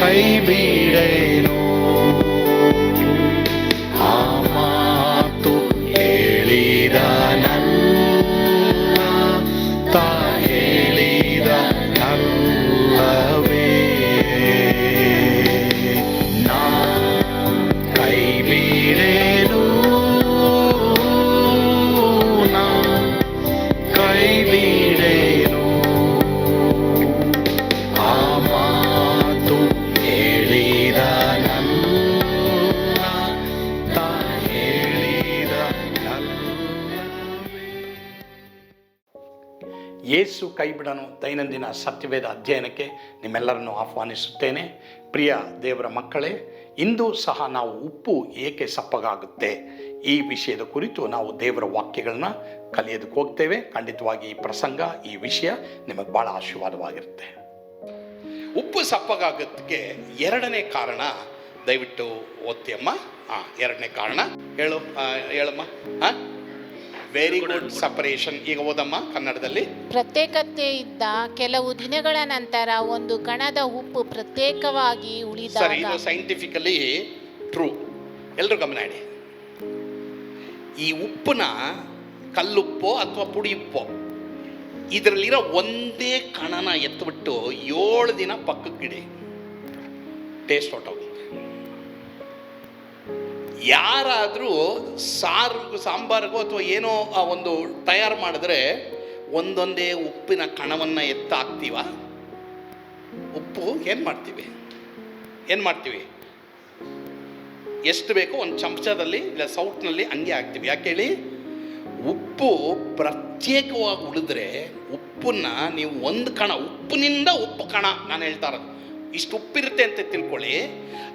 Baby. ಯೇಸು ಕೈಬಿಡನು ದೈನಂದಿನ ಸತ್ಯವೇದ ಅಧ್ಯಯನಕ್ಕೆ ನಿಮ್ಮೆಲ್ಲರನ್ನು ಆಹ್ವಾನಿಸುತ್ತೇನೆ. ಪ್ರಿಯ ದೇವರ ಮಕ್ಕಳೇ, ಇಂದು ಸಹ ನಾವು ಉಪ್ಪು ಏಕೆ ಸಪ್ಪಗಾಗುತ್ತೆ? ಈ ವಿಷಯದ ಕುರಿತು ನಾವು ದೇವರ ವಾಕ್ಯಗಳನ್ನ ಕಲಿಯೋದಕ್ಕೆ ಹೋಗ್ತೇವೆ. ಖಂಡಿತವಾಗಿ ಈ ಪ್ರಸಂಗ, ಈ ವಿಷಯ ನಿಮಗೆ ಭಾಳ ಆಶೀರ್ವಾದವಾಗಿರುತ್ತೆ. ಉಪ್ಪು ಸಪ್ಪಗಾಗೋದಕ್ಕೆ ಎರಡನೇ ಕಾರಣ, ದಯವಿಟ್ಟು ಓದ್ತಿಯಮ್ಮ. ಹಾಂ ಎರಡನೇ ಕಾರಣ. ಹೇಳು ಹೇಳಮ್ಮ. ಹಾಂ ವೆರಿ ಗುಡ್ ಸಪರೇಷನ್ ಈಗ ಓದಮ್ಮ ಕನ್ನಡದಲ್ಲಿ. ಪ್ರತ್ಯೇಕತೆ ಇದ್ದ ಕೆಲವು ದಿನಗಳ ನಂತರ ಒಂದು ಕಣದ ಉಪ್ಪು ಪ್ರತ್ಯೇಕವಾಗಿ ಸರಿ ಉಳಿದಾಗ ಇದು ಸೈಂಟಿಫಿಕಲಿ ಟ್ರೂ ಎಲ್ಲರೂ ಗಮನ ಇಡಿ. ಈ ಉಪ್ಪನ್ನ ಕಲ್ಲುಪ್ಪೋ ಅಥವಾ ಪುಡಿ ಉಪ್ಪೋ ಇದರಲ್ಲಿರೋ ಒಂದೇ ಕಣನ ಎತ್ತಿಬಿಟ್ಟು ಏಳು ದಿನ ಪಕ್ಕಕ್ಕಿಡಿ. ಟೇಸ್ಟ್ ಹೊಟ್ಟೋಗುತ್ತೆ ಯಾರಾದರೂ ಸಾರು ಸಾಂಬಾರಿಗೋ ಅಥವಾ ಏನೋ ಆ ಒಂದು ತಯಾರು ಮಾಡಿದ್ರೆ ಒಂದೊಂದೇ ಉಪ್ಪಿನ ಕಣವನ್ನು ಎತ್ತ ಹಾಕ್ತೀವ ಉಪ್ಪು ಏನು ಮಾಡ್ತೀವಿ? ಏನು ಮಾಡ್ತೀವಿ? ಎಷ್ಟು ಬೇಕೋ ಒಂದು ಚಮಚದಲ್ಲಿ ಇಲ್ಲ ಸೌಟ್ನಲ್ಲಿ ಹಂಗೆ ಹಾಕ್ತೀವಿ. ಯಾಕೆ ಹೇಳಿ? ಉಪ್ಪು ಪ್ರತ್ಯೇಕವಾಗಿ ಉಳಿದ್ರೆ ಉಪ್ಪನ್ನ ನೀವು ಒಂದು ಕಣ, ಉಪ್ಪಿನಿಂದ ಉಪ್ಪು ಕಣ, ನಾನು ಹೇಳ್ತಾ ಇರೋದು. ಇಷ್ಟು ಉಪ್ಪಿರುತ್ತೆ ಅಂತ ತಿಳ್ಕೊಳ್ಳಿ.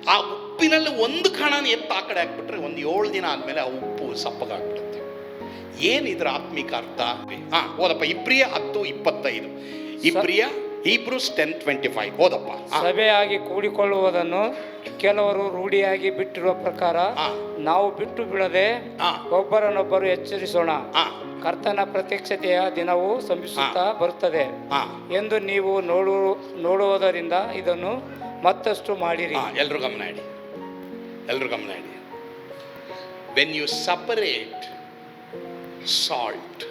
ಆ ಉಪ್ಪಿನಲ್ಲಿ ಒಂದು ಕಣನ ಎತ್ತು ಆ ಕಡೆ ಹಾಕ್ಬಿಟ್ರೆ ಒಂದು ಏಳು ದಿನ ಆದಮೇಲೆ ಆ ಉಪ್ಪು ಸಪ್ಪಗಾಗ್ಬಿಡುತ್ತೆ. ಏನು ಇದರ ಆತ್ಮಿಕ ಅರ್ಥ? ಹಾ ಓದಪ್ಪ. ಇಬ್ರಿಯ ಹತ್ತು ಇಪ್ಪತ್ತೈದು. ಇಬ್ರಿಯ ಇಬ್ರೂಸ್ ಟೆನ್ ಟ್ವೆಂಟಿ ಫೈವ್. ಓದಪ್ಪ. ಹಾಂ. ಸಭೆಯಾಗಿ ಕೂಡಿಕೊಳ್ಳುವುದನ್ನು ಕೆಲವರು ರೂಢಿಯಾಗಿ ಬಿಟ್ಟಿರುವ ಪ್ರಕಾರ. ನಾವು ಬಿಟ್ಟು ಬಿಡದೆ ಒಬ್ಬರನ್ನೊಬ್ಬರು ಎಚ್ಚರಿಸೋಣ. ಕರ್ತನ ಪ್ರತ್ಯಕ್ಷತೆಯ ದಿನವು ಸಂಭಿಸುತ್ತಾ ಬರುತ್ತದೆ. ಎಂದು ನೀವು ನೋಡು ನೋಡುವುದರಿಂದ ಇದನ್ನು ಮತ್ತಷ್ಟು ಮಾಡಿರಿ. ಎಲ್ಲರೂ ಗಮನ ಇಡಿ. ಎಲ್ಲರೂ ಗಮನ ಇಡಿ. ವೆನ್ ಯು ಸಪರೇಟ್ ಸಾಲ್ಟ್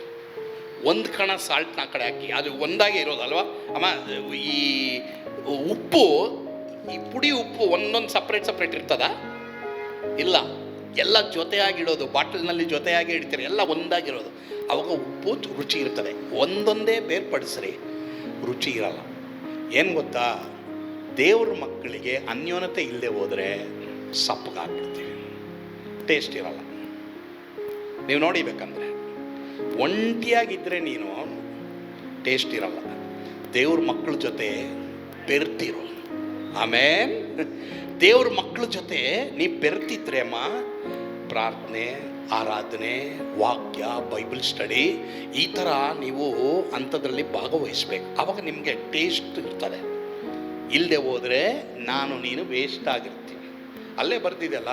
ಒಂದು ಕಣ ಸಾಲ್ಟ್ನ ಆ ಕಡೆ ಹಾಕಿ, ಅದು ಒಂದಾಗಿ ಇರೋದಲ್ವಾ? ಅಮ್ಮ, ಈ ಉಪ್ಪು, ಈ ಪುಡಿ ಉಪ್ಪು ಒಂದೊಂದು ಸಪ್ರೇಟ್ ಸಪ್ರೇಟ್ ಇರ್ತದ? ಇಲ್ಲ. ಎಲ್ಲ ಜೊತೆಯಾಗಿಡೋದು, ಬಾಟಲ್ನಲ್ಲಿ ಜೊತೆಯಾಗಿ ಇಡ್ತೀರಿ, ಎಲ್ಲ ಒಂದಾಗಿರೋದು. ಅವಾಗ ಉಪ್ಪು ರುಚಿ ಇರ್ತದೆ. ಒಂದೊಂದೇ ಬೇರ್ಪಡಿಸ್ರಿ. ರುಚಿ ಇರಲ್ಲ. ಏನು ಗೊತ್ತಾ? ದೇವ್ರ ಮಕ್ಕಳಿಗೆ ಅನ್ಯೋನ್ಯತೆ ಇಲ್ಲದೆ ಹೋದರೆ ಸಪ್ಪಗಾಗ್ಬಿಡ್ತೀವಿ ಟೇಸ್ಟ್ ಇರಲ್ಲ. ನೀವು ನೋಡಿಬೇಕಂದ್ರೆ ಒಂಟಿಯಾಗಿದ್ದರೆ ನೀನು ಟೇಸ್ಟ್ ಇರಲ್ಲ. ದೇವ್ರ ಮಕ್ಕಳ ಜೊತೆ ಬೆರ್ತಿರೋ. ಆಮೇಲೆ ದೇವ್ರ ಮಕ್ಕಳ ಜೊತೆ ನೀ ಬೆರ್ತಿದ್ರೆ ಅಮ್ಮ ಪ್ರಾರ್ಥನೆ, ಆರಾಧನೆ, ವಾಕ್ಯ ಬೈಬಲ್ ಸ್ಟಡಿ ಈ ಥರ ನೀವು ಅಂಥದ್ರಲ್ಲಿ ಭಾಗವಹಿಸ್ಬೇಕು. ಆವಾಗ ನಿಮಗೆ ಟೇಸ್ಟ್ ಇರ್ತದೆ. ಇಲ್ಲದೆ ಹೋದರೆ ನಾನು, ನೀನು ವೇಸ್ಟ್ ಆಗಿರ್ತೀವಿ ಅಲ್ಲೇ ಬರ್ತಿದೆಯಲ್ಲ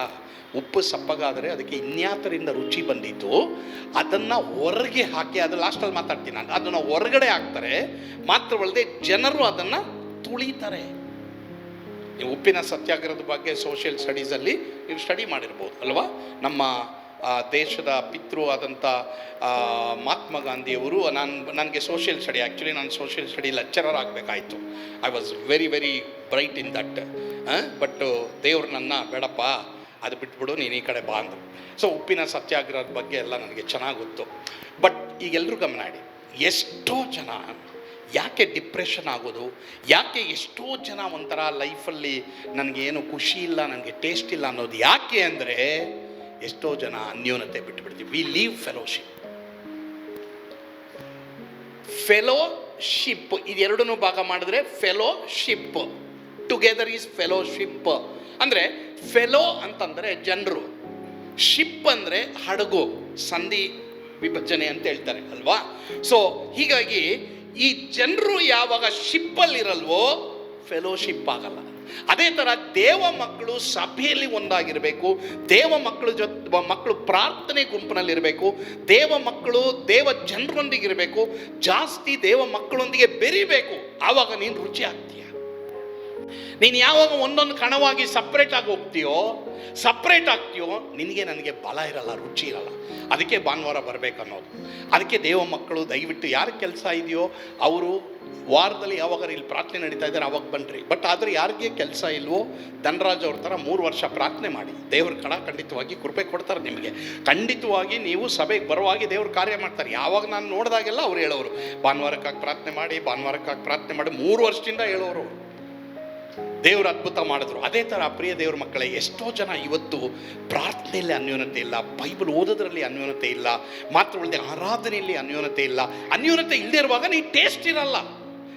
ಉಪ್ಪು ಸಪ್ಪಗಾದರೆ ಅದಕ್ಕೆ ಇನ್ಯಾತರಿಂದ ರುಚಿ ಬಂದಿತ್ತು, ಅದನ್ನು ಹೊರಗೆ ಹಾಕಿ ಅದು ಲಾಸ್ಟಲ್ಲಿ ಮಾತಾಡ್ತೀನಿ ನಾನು. ಅದನ್ನು ಹೊರಗಡೆ ಹಾಕ್ತಾರೆ, ಮಾತ್ರವಲ್ಲದೆ ಜನರು ಅದನ್ನು ತುಳಿತಾರೆ. ನೀವು ಉಪ್ಪಿನ ಸತ್ಯಾಗ್ರಹದ ಬಗ್ಗೆ ಸೋಷಿಯಲ್ ಸ್ಟಡೀಸಲ್ಲಿ ನೀವು ಸ್ಟಡಿ ಮಾಡಿರ್ಬೋದು, ಅಲ್ವಾ? ನಮ್ಮ ದೇಶದ ಪಿತೃ ಆದಂಥ ಮಹಾತ್ಮ ಗಾಂಧಿಯವರು, ನಾನು, ನನಗೆ ಸೋಷಿಯಲ್ ಸ್ಟಡಿ ಆ್ಯಕ್ಚುಲಿ ನಾನು social study lecturer ಆಗಬೇಕಾಯಿತು. I was very very bright in that but ದೇವ್ರು ನನ್ನ ಬೇಡಪ್ಪ, ಅದು ಬಿಟ್ಬಿಡು, ನೀನು ಈ ಕಡೆ ಬಾ ಅಂದರು. ಸೊ ಉಪ್ಪಿನ ಸತ್ಯಾಗ್ರಹದ ಬಗ್ಗೆ ಎಲ್ಲ ನನಗೆ ಚೆನ್ನಾಗಿ ಗೊತ್ತು ಬಟ್ ಈಗ ಎಲ್ಲರೂ ಗಮನ ಇಡಿ. ಎಷ್ಟೋ ಜನ, ಯಾಕೆ ಡಿಪ್ರೆಷನ್ ಆಗೋದು? ಯಾಕೆ ಎಷ್ಟೋ ಜನ ಒಂಥರ ಲೈಫಲ್ಲಿ ನನಗೇನು ಖುಷಿ ಇಲ್ಲ, ನನಗೆ ಟೇಸ್ಟ್ ಇಲ್ಲ ಅನ್ನೋದು ಯಾಕೆ ಅಂದರೆ, ಎಷ್ಟೋ ಜನ ಅನ್ಯೂನತೆ ಬಿಟ್ಟು ಬಿಡ್ತೀವಿ ವಿ ಲೀವ್ ಫೆಲೋಶಿಪ್ ಫೆಲೋಶಿಪ್ ಇದೆರಡನ್ನೂ ಭಾಗ ಮಾಡಿದ್ರೆ ಫೆಲೋಶಿಪ್ ಟುಗೆದರ್ ಈಸ್ ಫೆಲೋಶಿಪ್ ಅಂದರೆ ಫೆಲೋ ಅಂತಂದರೆ ಜನರು. ಶಿಪ್ ಅಂದರೆ ಹಡಗು, ಸಂಧಿ ವಿಭಜನೆ ಅಂತ ಹೇಳ್ತಾರೆ, ಅಲ್ವಾ? ಸೊ ಹೀಗಾಗಿ ಈ ಜನರು ಯಾವಾಗ ಶಿಪ್ಪಲ್ಲಿರಲ್ವೋ ಫೆಲೋಶಿಪ್ ಆಗಲ್ಲ. ಅದೇ ಥರ ದೇವ ಮಕ್ಕಳು ಸಭೆಯಲ್ಲಿ ಒಂದಾಗಿರಬೇಕು, ದೇವ ಮಕ್ಕಳು ಜೊತೆ ಮಕ್ಕಳು ಪ್ರಾರ್ಥನೆ ಗುಂಪಿನಲ್ಲಿರಬೇಕು ದೇವ ಮಕ್ಕಳು ದೇವ ಜನರೊಂದಿಗಿರಬೇಕು ಜಾಸ್ತಿ ದೇವ ಮಕ್ಕಳೊಂದಿಗೆ ಬೆರಿಬೇಕು, ಆವಾಗ ನೀನು ರುಚಿ ಆಗ್ತೀಯ ನೀನು ಯಾವಾಗ ಒಂದೊಂದು ಕಣವಾಗಿ ಸಪ್ರೇಟ್ ಆಗಿ ಹೋಗ್ತೀಯೋ ಸಪ್ರೇಟ್ ಆಗ್ತೀಯೋ, ನಿನಗೆ ನನಗೆ ಬಲ ಇರಲ್ಲ, ರುಚಿ ಇರಲ್ಲ. ಅದಕ್ಕೆ ಭಾನುವಾರ ಬರಬೇಕನ್ನೋದು. ಅದಕ್ಕೆ ದೇವ ಮಕ್ಕಳು, ದಯವಿಟ್ಟು ಯಾರು ಕೆಲಸ ಇದೆಯೋ, ಅವರು ವಾರದಲ್ಲಿ ಯಾವಾಗ ಇಲ್ಲಿ ಪ್ರಾರ್ಥನೆ ನಡೀತಾ ಇದ್ದಾರೆ, ಅವಾಗ ಬನ್ನಿರಿ ಬಟ್ ಆದರೆ ಯಾರಿಗೆ ಕೆಲಸ ಇಲ್ವೋ, ಧನರಾಜ್ ಅವ್ರ ಥರ ಮೂರು ವರ್ಷ ಪ್ರಾರ್ಥನೆ ಮಾಡಿ. ದೇವ್ರ ಕಡ ಖಂಡಿತವಾಗಿ ಕೃಪೆ ಕೊಡ್ತಾರೆ ನಿಮಗೆ. ಖಂಡಿತವಾಗಿ ನೀವು ಸಭೆಗೆ ಬರುವಾಗಿ ದೇವ್ರ ಕಾರ್ಯ ಮಾಡ್ತಾರೆ. ಯಾವಾಗ ನಾನು ನೋಡಿದಾಗೆಲ್ಲ ಅವ್ರು ಹೇಳೋರು. ಭಾನುವಾರಕ್ಕಾಗಿ ಪ್ರಾರ್ಥನೆ ಮಾಡಿ, ಭಾನುವಾರಕ್ಕಾಗಿ ಪ್ರಾರ್ಥನೆ ಮಾಡಿ, ಮೂರು ವರ್ಷದಿಂದ ಹೇಳೋರು. ದೇವರು ಅದ್ಭುತ ಮಾಡಿದ್ರು. ಅದೇ ಥರ ಪ್ರಿಯ ದೇವ್ರ ಮಕ್ಕಳೇ, ಎಷ್ಟೋ ಜನ ಇವತ್ತು ಪ್ರಾರ್ಥನೆಯಲ್ಲಿ ಅನ್ಯೂನತೆ ಇಲ್ಲ, ಬೈಬಲ್ ಓದೋದ್ರಲ್ಲಿ ಅನ್ಯೂನತೆ ಇಲ್ಲ, ಮಾತ್ರ ಒಳ್ಳೆ ಆರಾಧನೆಯಲ್ಲಿ ಅನ್ಯೂನತೆ ಇಲ್ಲ. ಅನ್ಯೂನತೆ ಇಲ್ಲದೆ ಇರುವಾಗ ನೀ ಟೇಸ್ಟ್ ಇರಲ್ಲ,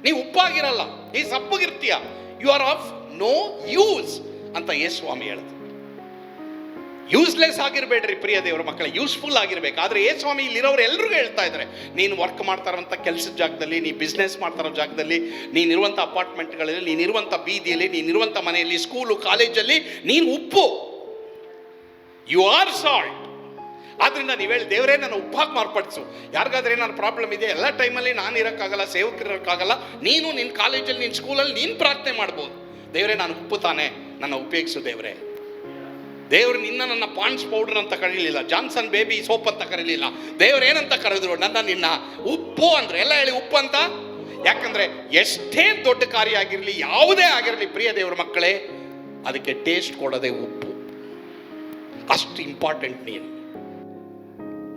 ನೀ ಉಪ್ಪಾಗಿರಲ್ಲ, ನೀ ಸಪ್ಪಗಿರ್ತೀಯ. You are of no use ಅಂತ ಯೇಸು ಸ್ವಾಮಿ ಹೇಳಿದ್ರು. ಯೂಸ್ಲೆಸ್ ಆಗಿರಬೇಡ್ರಿ ಪ್ರಿಯ ದೇವರ ಮಕ್ಕಳೇ ಯೂಸ್ಫುಲ್ ಆಗಿರ್ಬೇಕು. ಆದರೆ ಏ ಸ್ವಾಮಿ, ಇಲ್ಲಿರೋರು ಎಲ್ಲರಿಗೂ ಹೇಳ್ತಾ ಇದ್ದಾರೆ ನೀನು ವರ್ಕ್ ಮಾಡ್ತಾರಂಥ ಕೆಲಸದ ಜಾಗದಲ್ಲಿ, ನೀ ಬಿಸ್ನೆಸ್ ಮಾಡ್ತಾರೋ ಜಾಗದಲ್ಲಿ ನೀನಿರುವಂಥ ಅಪಾರ್ಟ್ಮೆಂಟ್ಗಳಲ್ಲಿ ನೀನಿರುವಂಥ ಬೀದಿಯಲ್ಲಿ ನೀನಿರುವಂಥ ಮನೆಯಲ್ಲಿ ಸ್ಕೂಲು ಕಾಲೇಜಲ್ಲಿ ನೀನು ಉಪ್ಪು. ಯು ಆರ್ ಸಾಲ್ಟ್ ಆದ್ರಿಂದ ನೀವು ಹೇಳಿ, ದೇವರೇ ನಾನು ಉಪ್ಪಾಗಿ ಮಾರ್ಪಡಿಸು. ಯಾರಿಗಾದ್ರೆ ಏನಾದ್ರು ಪ್ರಾಬ್ಲಮ್ ಇದೆ, ಎಲ್ಲ ಟೈಮಲ್ಲಿ ನಾನು ಇರೋಕ್ಕಾಗಲ್ಲ, ಸೇವಕರು ಇರೋಕ್ಕಾಗಲ್ಲ, ನೀನು ನಿನ್ನ ಕಾಲೇಜಲ್ಲಿ ನಿನ್ನ ಸ್ಕೂಲಲ್ಲಿ ನೀನು ಪ್ರಾರ್ಥನೆ ಮಾಡ್ಬೋದು. ದೇವರೇ, ನಾನು ಉಪ್ಪು ತಾನೆ, ನನ್ನ ಉಪಯೋಗಿಸು ದೇವರೇ. ದೇವರು ನಿನ್ನ ನನ್ನ ಪಾಂಡ್ಸ್ ಪೌಡರ್ ಅಂತ ಕರೀಲಿಲ್ಲ, ಜಾನ್ಸನ್ ಬೇಬಿ ಸೋಪ್ ಅಂತ ಕರೀಲಿಲ್ಲ. ದೇವ್ರು ಏನಂತ ಕರೆದ್ರು? ನನ್ನ ನಿನ್ನ ಉಪ್ಪು ಅಂದ್ರೆ, ಎಲ್ಲ ಹೇಳಿ ಉಪ್ಪು ಅಂತ? ಯಾಕಂದ್ರೆ ಎಷ್ಟೇ ದೊಡ್ಡ ಕಾರ್ಯ ಆಗಿರಲಿ, ಯಾವುದೇ ಆಗಿರಲಿ, ಪ್ರಿಯ ದೇವರ ಮಕ್ಕಳೇ, ಅದಕ್ಕೆ ಟೇಸ್ಟ್ ಕೊಡೋದೇ ಉಪ್ಪು. ಅಷ್ಟು ಇಂಪಾರ್ಟೆಂಟ್ ನೀನು.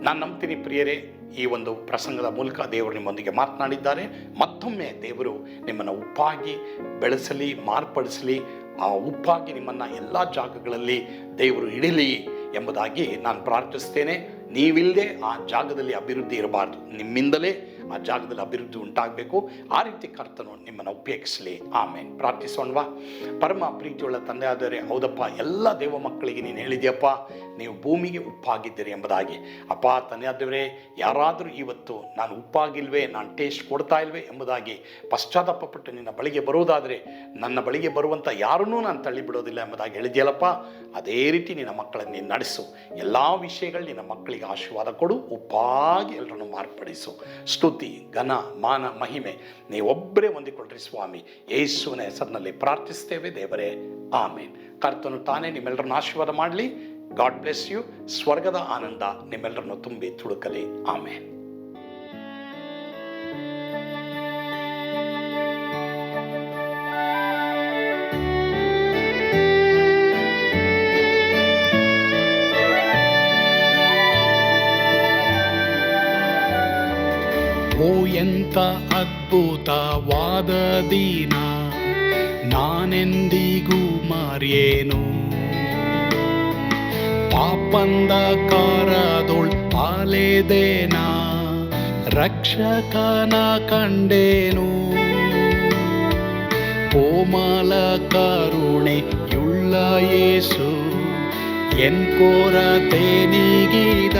ನಾನು ನಂಬ್ತೀನಿ ಪ್ರಿಯರೇ, ಈ ಒಂದು ಪ್ರಸಂಗದ ಮೂಲಕ ದೇವರು ನಿಮ್ಮೊಂದಿಗೆ ಮಾತನಾಡಿದ್ದಾರೆ. ಮತ್ತೊಮ್ಮೆ ದೇವರು ನಿಮ್ಮನ್ನು ಉಪ್ಪಾಗಿ, ಬೆಳೆಸಲಿ, ಮಾರ್ಪಡಿಸಲಿ ಆ ಉಪ್ಪಾಗಿ ನಿಮ್ಮನ್ನು ಎಲ್ಲ ಜಾಗಗಳಲ್ಲಿ ದೇವರು ಇಡಲಿ ಎಂಬುದಾಗಿ ನಾನು ಪ್ರಾರ್ಥಿಸ್ತೇನೆ. ನೀವಿಲ್ಲದೆ ಆ ಜಾಗದಲ್ಲಿ ಅಭಿವೃದ್ಧಿ ಇರಬಾರ್ದು. ನಿಮ್ಮಿಂದಲೇ ಆ ಜಾಗದಲ್ಲಿ ಅಭಿವೃದ್ಧಿ ಉಂಟಾಗಬೇಕು. ಆ ರೀತಿ ಕರ್ತನು ನಿಮ್ಮನ್ನು ಉಪಯೋಗಿಸಲಿ. ಆಮೇಲೆ ಪ್ರಾರ್ಥಿಸೋಣವಾ. ಪರಮ ಪ್ರೀತಿಯುಳ್ಳ ತಂದೆ ಆದರೆ ಹೌದಪ್ಪ, ಎಲ್ಲ ದೇವ ಮಕ್ಕಳಿಗೆ ನೀನು ಹೇಳಿದ್ಯಪ್ಪ. ನೀವು ಭೂಮಿಗೆ ಉಪ್ಪಾಗಿದ್ದೀರಿ ಎಂಬುದಾಗಿ. ಅಪ್ಪ ತಂದೆ ಆದವರೇ ಯಾರಾದರೂ ಇವತ್ತು ನಾನು ಉಪ್ಪಾಗಿಲ್ವೇ, ನಾನು ಟೇಸ್ಟ್ ಕೊಡ್ತಾ ಇಲ್ವೇ ಎಂಬುದಾಗಿ ಪಶ್ಚಾತ್ತಾಪಪಟ್ಟು ನಿನ್ನ ಬಳಿಗೆ ಬರುವುದಾದರೆ, ನನ್ನ ಬಳಿಗೆ ಬರುವಂಥ ಯಾರನ್ನೂ ನಾನು ತಳ್ಳಿಬಿಡೋದಿಲ್ಲ ಎಂಬುದಾಗಿ ಹೇಳಿದ್ಯಲ್ಲಪ್ಪ. ಅದೇ ರೀತಿ ನಿನ್ನ ಮಕ್ಕಳನ್ನು ನೀನು ನಡೆಸು. ಎಲ್ಲ ವಿಷಯಗಳು ನಿನ್ನ ಮಕ್ಕಳಿಗೆ ಆಶೀರ್ವಾದ ಕೊಡು ಉಪ್ಪಾಗಿ ಎಲ್ಲರನ್ನು ಮಾರ್ಪಡಿಸು. ಸ್ತುತಿ, ಘನ, ಮಾನ, ಮಹಿಮೆ, ನೀವೊಬ್ಬರೇ ಹೊಂದಿಕೊಳ್ಳ್ರಿ ಸ್ವಾಮಿ. ಯೇಸುವಿನ ಹೆಸರಿನಲ್ಲಿ ಪ್ರಾರ್ಥಿಸ್ತೇವೆ ದೇವರೇ. ಆಮೇನ್. ಕರ್ತನು ತಾನೇ ನಿಮ್ಮೆಲ್ಲರನ್ನು ಆಶೀರ್ವಾದ ಮಾಡಲಿ. God bless you. ಸ್ವರ್ಗದ ಆನಂದ ನಿಮ್ಮೆಲ್ಲರನ್ನು ತುಂಬಿ ತುಡುಕಲಿ ಆಮೇನ್. ಅದ್ಭುತವಾದ ದಿನ ನಾನೆಂದಿಗೂ ಮರೆಯೇನು ಪಾಪಂದ ಕಾರದೊಳ್ ಪಾಲೆದೇನ ರಕ್ಷಕನ ಕಂಡೇನು ಕೋಮಲ ಕರುಣೆಯುಳ್ಳ ಯೇಸು ಎನ್ ಕೊರತೆ ನೀಗಿದ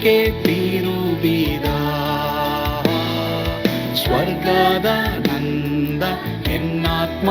ದಿನಕ್ಕೆ ತಿರುಬಿದ ಸ್ವರ್ಗದ ನಂದ ಎನ್ನಾತ್ಮ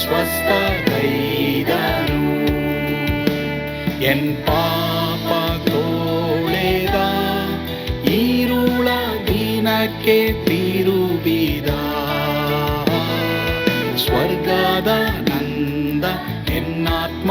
ಸ್ವಸ್ಥೈದನು ಎನ್ ಪಾಪ ತೋಳೆದ ಈರುಳ ದಿನಕ್ಕೆ ತಿರುಬಿದ ಸ್ವರ್ಗದ ನಂದ ಎನ್ನಾತ್ಮ